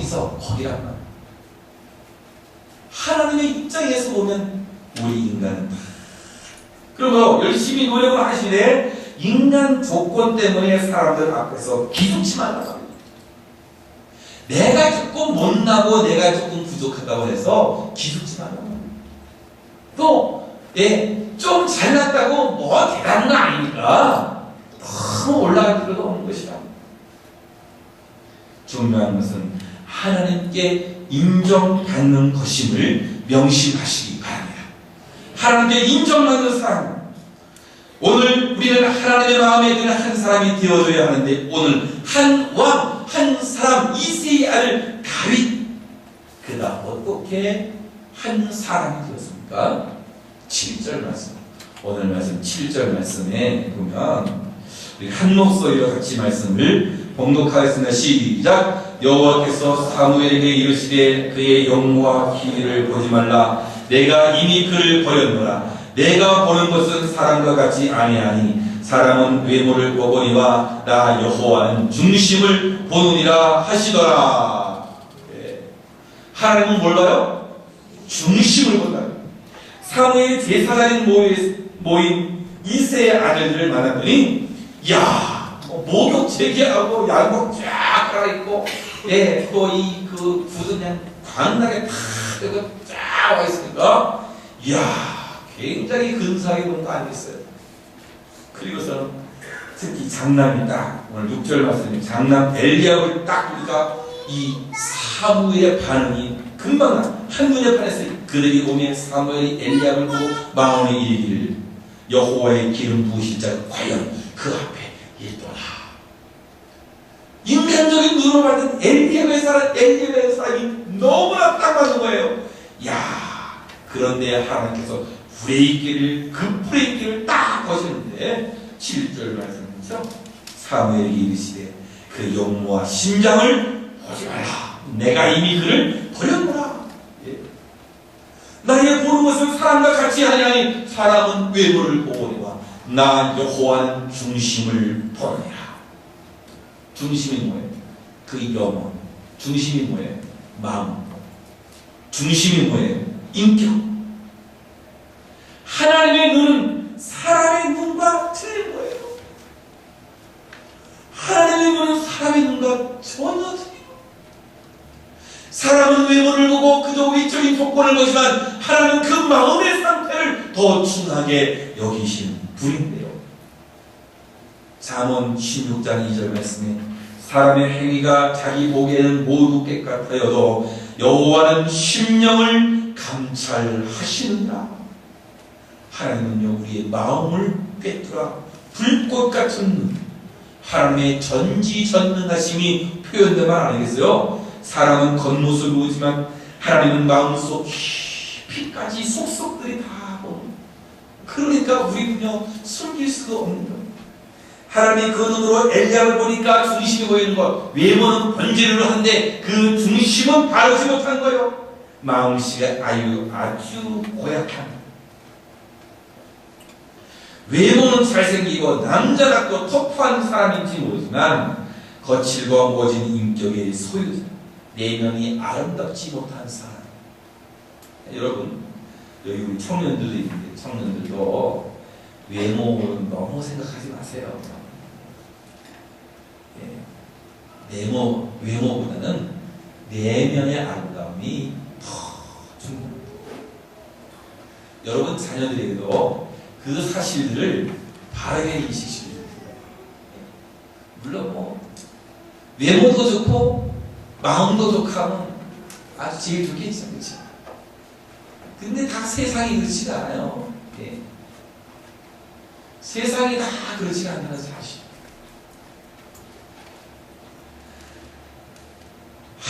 거기서 거기란 말이에요. 하나님의 입장에서 보면 우리 인간은 다 그러면 열심히 노력을 하시되 인간 조건 때문에 사람들 앞에서 기죽지 말라고 합니다. 내가 조금 못나고 내가 조금 부족하다고 해서 기죽지 말라고 합니다. 또, 예, 좀 잘났다고 뭐 대단한 거 아니니까 너무 올라갈 필요도 없는 것이다. 중요한 것은 하나님께 인정받는 것임을 명심하시기 바랍니다. 하나님께 인정받는 사람. 오늘 우리는 하나님의 마음에 드는 한 사람이 되어줘야 하는데 오늘 한 왕, 한 사람, 이세의 아들 다윗. 그가 어떻게 한 사람이 되었습니까? 7절 말씀. 오늘 말씀 7절 말씀에 보면 한 목소리로 같이 말씀을 봉독하겠습니다. 시작. 여호와께서 사무엘에게 이르시되 그의 영과 희를 보지 말라. 내가 이미 그를 버렸노라. 내가 보는 것은 사람과 같이 아니하니 사람은 외모를 보거니와 나 여호와는 중심을 보느니라 하시더라. 예. 하나님은 몰라요? 중심을 본다. 사무엘 제사장인 모인, 모인 이세의 아들들을 만났더니 야 목욕 재개하고 양복 쫙 갈아입고 예, 또이그 굳은 그냥 광나게 탁 이거 쫙와 있으니까 이야 굉장히 근사하게 보는 거 아니겠어요? 그리고서는 특히 장남이 딱 오늘 6절 말씀에 장남 엘리압을 딱 보니까 이 사무엘의 반응이 금방 나 한눈에 반했어요. 그들이 오면 사무엘이 엘리압을 보고 마음에 이르기를 여호와의 기름 부으신 자가 과연 그 앞에 있더라. 인간적인 눈으로 봤던 엘리압의 사람, 엘리압의 사람이 너무나 딱 맞는 거예요. 야, 그런데 하나님께서 브레이크를 그 브레이크를 딱 거시는데 7절 말씀이죠. 사무엘이 이르시되 그 용모와 심장을 보지 말라. 내가 이미 그를 버렸노라. 예. 나의 보는 것은 사람과 같이 하냐니 사람은 외모를 보거니와 나 여호와는 중심을 보느니라. 중심이 뭐예요? 그 영혼. 중심이 뭐예요? 마음. 중심이 뭐예요? 인격. 하나님의 눈은 사람의 눈과 틀린 거예요. 하나님의 눈은 사람의 눈과 전혀 틀린 거예요. 사람은 외모를 보고 그저 외적인 조건을 보지만 하나님은 그 마음의 상태를 더 중하게 여기시는 분인데요. 잠언 16장 2절 말씀에 사람의 행위가 자기 보기에는 모두 깨끗하여도 여호와는 심령을 감찰하시는다. 하나님은요 우리의 마음을 꿰뚫어 불꽃 같은 눈 하나님의 전지전능하심이 표현된 말 아니겠어요? 사람은 겉모습을 보지만 하나님은 마음속 깊이까지 속속들이 다 보는 그러니까 우리는요 숨길 수가 없는 거예요 하나님이 그 눈으로 엘리압을 보니까 중심이 보이는 것 외모는 번지르르 한데 그 중심은 바르지 못한 거예요. 마음씨가 아유 아주 고약한. 외모는 잘생기고 남자답고 터프한 사람인지 모르지만 거칠고 모진 인격의 소유자 내면이 아름답지 못한 사람. 여러분 여기 우리 청년들도 있는데 청년들도 외모는 너무 생각하지 마세요 예. 내모, 외모보다는 내면의 아름다움이 더 중요합니다 여러분 자녀들에게도 그 사실들을 바르게 인식시켜야 됩니다. 물론 뭐 외모도 좋고 마음도 좋고 하면 아주 제일 좋게 있죠, 그렇지? 근데 다 세상이 그렇지가 않아요. 예. 세상이 다 그렇지가 않다는 사실.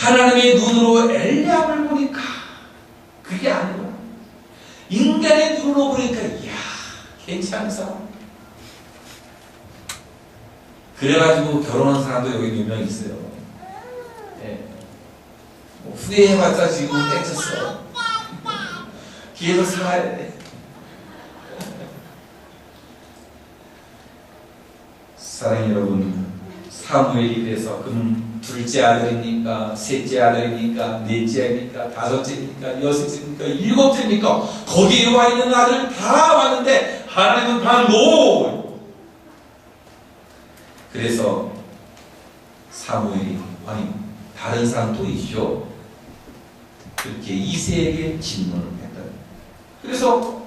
하나님의 눈으로 엘리압을 보니까 그게 아니고 인간의 눈으로 보니까 이야 괜찮은 사람. 그래가지고 결혼한 사람도 여기 몇 명 있어요. 예. 뭐 후회해봤자 지금 땡쳤어. 계속 살아야 돼. 사랑해 여러분, 사무엘이 돼서 그는 두 둘째 아들입니까? 셋째 아들입니까? 넷째입니까? 다섯째입니까? 여섯째입니까? 일곱째입니까? 거기에 와 있는 아들 다 왔는데 하나님은 다 노. 그래서 사무엘이 아니 다른 사람 또 있죠. 그렇게 이세에게 질문을 했다. 그래서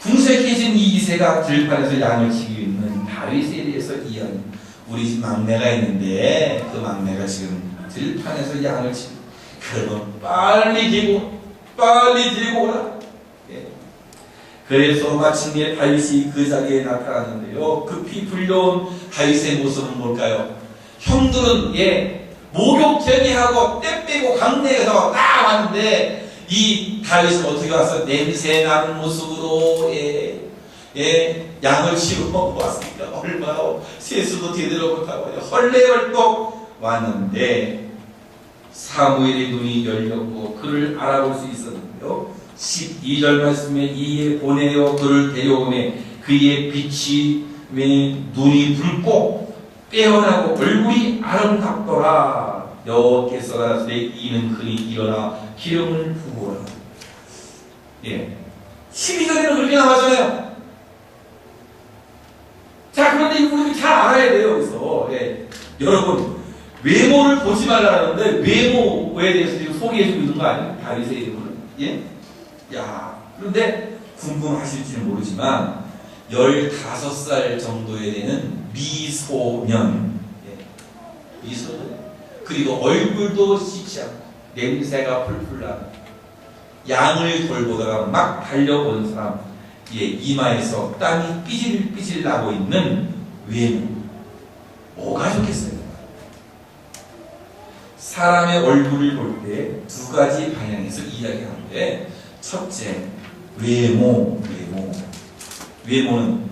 궁색해진 이 이세가 들판에서 양을 치고 있는 다윗에 대해서 이야기. 우리 집 막내가 있는데 그 막내가 지금 들판에서 양을 치고 그러면 빨리 데리고 빨리 데리고 오라. 예. 그래서 마침내 다윗이 그 자리에 나타났는데요. 급히 불려온 다윗의 모습은 뭘까요? 형들은 예 목욕 제기하고 때 빼고 강내에서 딱 왔는데 이 다윗은 어떻게 와서 냄새 나는 모습으로 예, 예 양을 치고 왔습니다. 얼마나 세수도 제대로 못하고 헐레벌떡 왔는데 사무엘의 눈이 열렸고 그를 알아볼 수 있었는데요. 12절 말씀에 이에 보내어 그를 데려오매 그의 빛이 왜 눈이 붉고 빼어나고 얼굴이 아름답더라. 여호와께서 가라사대 이는 그니 일어나 기름을 부으라. 예. 12절에는 그렇게 나왔잖아요. 자, 그런데 우리 잘 알아야 돼요, 여기서. 예. 여러분, 외모를 보지 말라는데 외모에 대해서 지금 소개해주고 있는 거 아니에요? 다윗의 이름을. 예? 야, 그런데 궁금하실지는 모르지만, 15살 정도에 되는 미소년, 예. 미소년. 그리고 얼굴도 씻지 않고, 냄새가 풀풀 나는, 양을 돌보다가 막 달려오는 사람, 예, 이마에서 땀이 삐질삐질 나고 있는 외모. 뭐가 좋겠어요? 사람의 얼굴을 볼 때 두 가지 방향에서 이야기하는데 첫째 외모 외모 외모는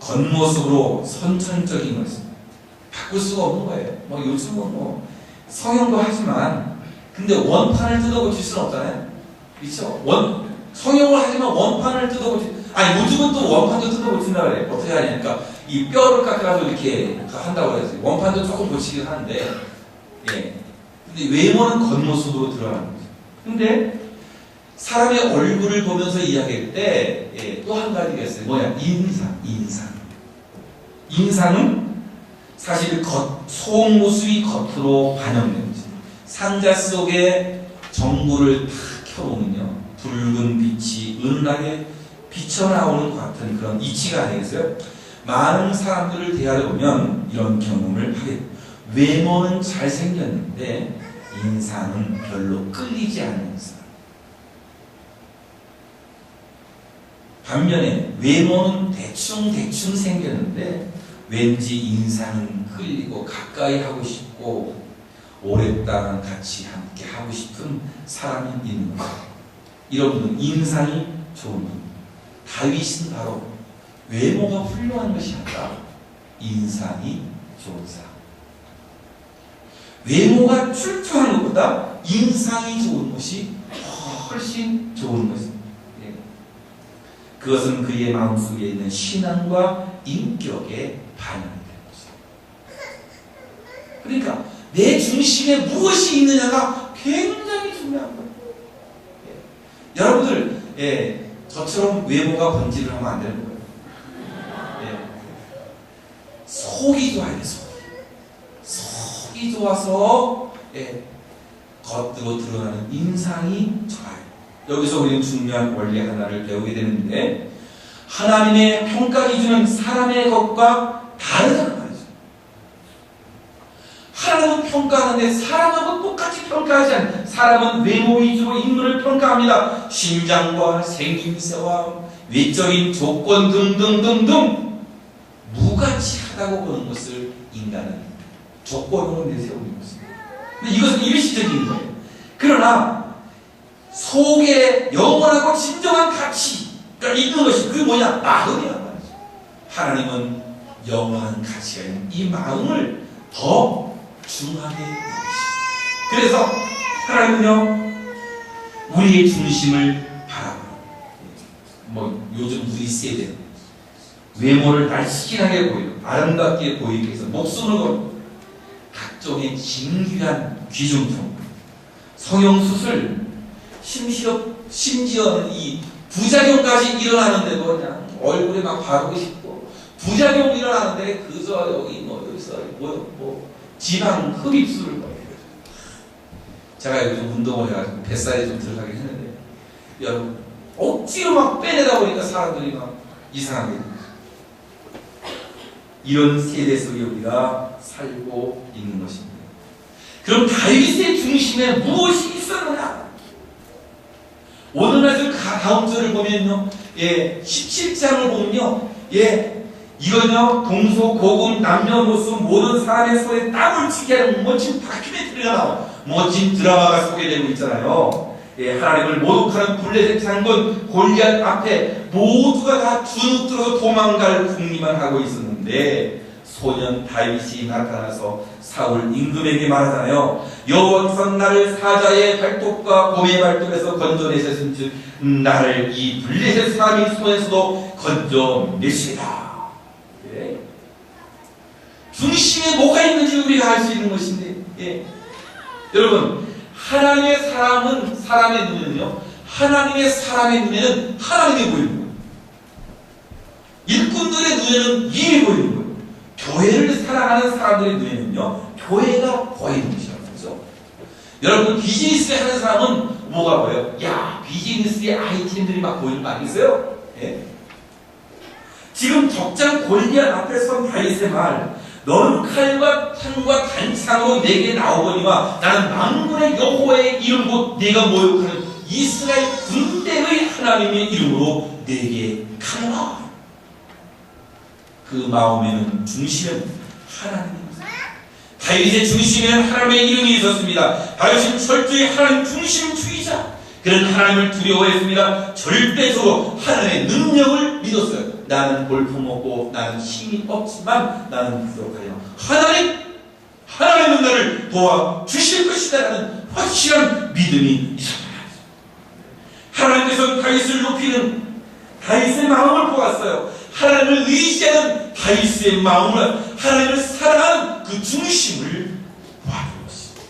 겉모습으로 선천적인 것입니다. 바꿀 수가 없는 거예요. 뭐 요즘은 뭐 성형도 하지만 근데 원판을 뜯어고칠 수는 없잖아요. 그렇죠? 원 성형을 하지만 원판을 뜯어고칠 아니 요즘은 또 원판도 뜯어고친다 그래. 어떻게 하냐니까 이 뼈를 깎아가지고 이렇게 한다고 그래서 원판도 조금 고치긴 하는데 예. 근데 외모는 겉모습으로 드러나는 거죠. 근데 사람의 얼굴을 보면서 이야기할 때 또한 가지가 있어요. 뭐야? 인상, 인상. 인상은 사실 겉, 속모습이 겉으로 반영되는 거죠. 상자 속에 전구를 탁 켜보면요. 붉은 빛이 은은하게 비쳐나오는 것 같은 그런 이치가 아니겠어요? 많은 사람들을 대하다 보면 이런 경험을 하게. 외모는 잘생겼는데 인상은 별로 끌리지 않는 사람. 반면에 외모는 대충 대충 생겼는데 왠지 인상은 끌리고 가까이 하고 싶고 오랫동안 같이 함께 하고 싶은 사람이 있는 것. 이런 분은 인상이 좋은 분. 다윗은 바로 외모가 훌륭한 것이 아니라 인상이 좋은 사람. 외모가 출중한 것보다 인상이 좋은 것이 훨씬 좋은 것입니다. 예. 그것은 그의 마음속에 있는 신앙과 인격의 반영이 되는 것입니다. 그러니까 내 중심에 무엇이 있느냐가 굉장히 중요한 거예요. 예. 여러분들 예, 저처럼 외모가 번지를 하면 안 되는 거예요. 예. 속이 좋아야 돼, 속. 속이 좋아서 예, 겉으로 드러나는 인상이 좋아요. 여기서 우리는 중요한 원리 하나를 배우게 되는데 하나님의 평가 기준은 사람의 것과 다르다는 말이죠. 하나님은 평가하는데 사람하고 똑같이 평가하지 않는 사람은 외모 위주로 인물을 평가합니다. 신장과 생김새와 외적인 조건 등등등등 무가치하다고 보는 것을 인간은 조건으로 내세우는 것입니다. 근데 이것은 일시적인 거예요. 그러나 속에 영원하고 진정한 가치가 있는 것이 그게 뭐냐? 마음이란 말이죠. 하나님은 영원한 가치가 있는 이 마음을 더 중하게 여기십니다. 그래서 하나님은요 우리의 중심을 바라보는 뭐 요즘 우리 세대는 외모를 날씬하게 보이고 아름답게 보이기 위해서 목숨을 걸고 각종의 진귀한 귀중품, 성형수술, 심지어, 심지어는 이 부작용까지 일어나는데도 그냥 얼굴에 막 바르고 싶고, 부작용 일어나는데 그저 여기 뭐 여기서 뭐, 뭐 지방 흡입술을 뭐. 제가 요즘 운동을 해가지고 뱃살이 좀 들어가긴 했는데, 여러분, 억지로 막 빼내다 보니까 사람들이 막 이상하게. 이런 세대 속에 우리가 살고 있는 것입니다. 그럼 다윗의 중심에 무엇이 있었느냐? 오늘 말씀 가- 다음 절을 보면요, 예, 17장을 보면요, 예, 이거는요, 동서 고금 남녀노소 모든 사람의 손에 땀을 치게 하는 멋진 다큐멘터리가 나와 멋진 드라마가 소개되고 있잖아요. 예, 하나님을 모독하는 블레셋 장군 골리앗 앞에 모두가 다 주눅 들어서 도망갈 궁리만 하고 있었 는데 소년 다윗이 나타나서 사울 임금에게 말하잖아요. 여호와께서 나를 사자의 발톱과 곰의 발톱에서 건져내셨은즉 나를 이 블레셋 사람의 손에서도 건져내시다. 예. 중심에 뭐가 있는지 우리가 알 수 있는 것인데, 예. 여러분, 하나님의 사람은 사람의 눈에는요, 하나님의 사람의 눈에는 하나님이 거예요. 일꾼들의 눈에는 이미 보이는 거예요. 교회를 사랑하는 사람들의 눈에는요, 교회가 보이는 것이라는 거죠. 여러분, 비즈니스 하는 사람은 뭐가 보여요? 야, 비즈니스의 아이템들이 막 보이는 거 아니겠어요? 예? 지금 적장 골리앗 앞에 선 다윗의 말, 너는 칼과 탄과 단창으로 내게 나오거니와 나는 만군의 여호와의 이름 곧 네가 모욕하는 이스라엘 군대의 하나님의 이름으로 내게 가노라. 그 마음에는 중심에 하나님입니다. 다윗의 중심에는 하나님의 이름이 있었습니다. 다윗은 철저히 하나님 중심주의자. 그는 하나님을 두려워했습니다. 절대적으로 하나님의 능력을 믿었어요. 나는 볼품없고 나는 힘이 없지만 나는 부족하여 하나님 하나님은 나를 도와 주실 것이다 라는 확실한 믿음이 있었습니다. 하나님께서 다윗을 높이는 다윗의 마음을 보았어요. 하나님을 의지하는 다윗의 마음을 하나님을 사랑하는 그 중심을 보았던 것입니다.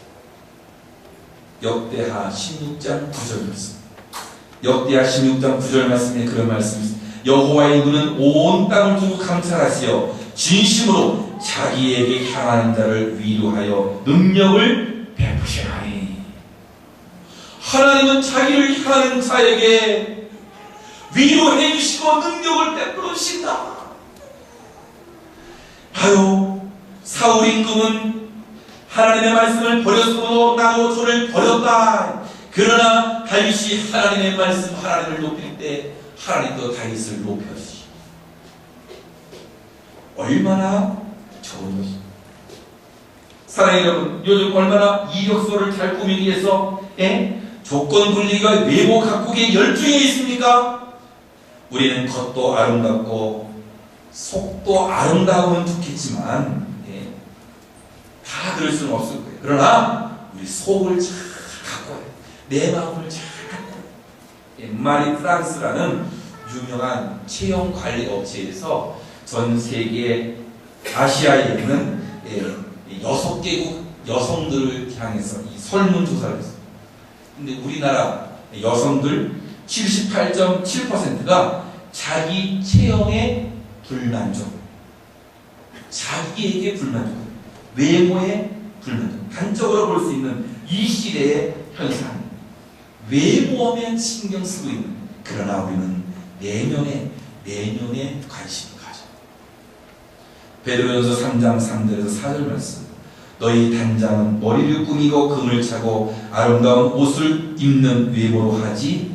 역대하 16장 9절 말씀. 역대하 16장 9절 말씀에 그런 말씀이 있습니다. 여호와의 눈은 온 땅을 두고 감찰하시어 진심으로 자기에게 향하는 자를 위로하여 능력을 베푸시나니 하나님은 자기를 향하는 자에게 위로해 주시고 능력을 베풀어 주신다. 하요 사울 임금은 하나님의 말씀을 버렸으므로 나도 저를 버렸다. 그러나 다윗이 하나님의 말씀 하나님을 높일 때 하나님도 다윗을 높여주시. 얼마나 좋은 것입니다. 사랑하는 여러분, 요즘 얼마나 이력서를 잘 꾸미기 위해서 예? 조건 분리가 외모 각국의 열중에 있습니까? 우리는 겉도 아름답고 속도 아름다우면 좋겠지만 예, 다 그럴 수는 없을 거예요. 그러나 우리 속을 잘 갖고. 내 마음을 잘 갖고. 예, 마리 프랑스라는 유명한 체형 관리 업체에서 전 세계 아시아에 있는 예, 여섯 개국 여성들을 향해서 이 설문조사를 했어요. 근데 우리나라 여성들 78.7%가 자기 체형에 불만족, 자기에게 불만족, 외모에 불만족, 단적으로 볼 수 있는 이 시대의 현상. 외모면 신경 쓰고 있는, 그러나 우리는 내면에, 내면에 관심을 가져. 베드로전서 3장 3절에서 4절 말씀. 너희 단장은 머리를 꾸미고 금을 차고 아름다운 옷을 입는 외모로 하지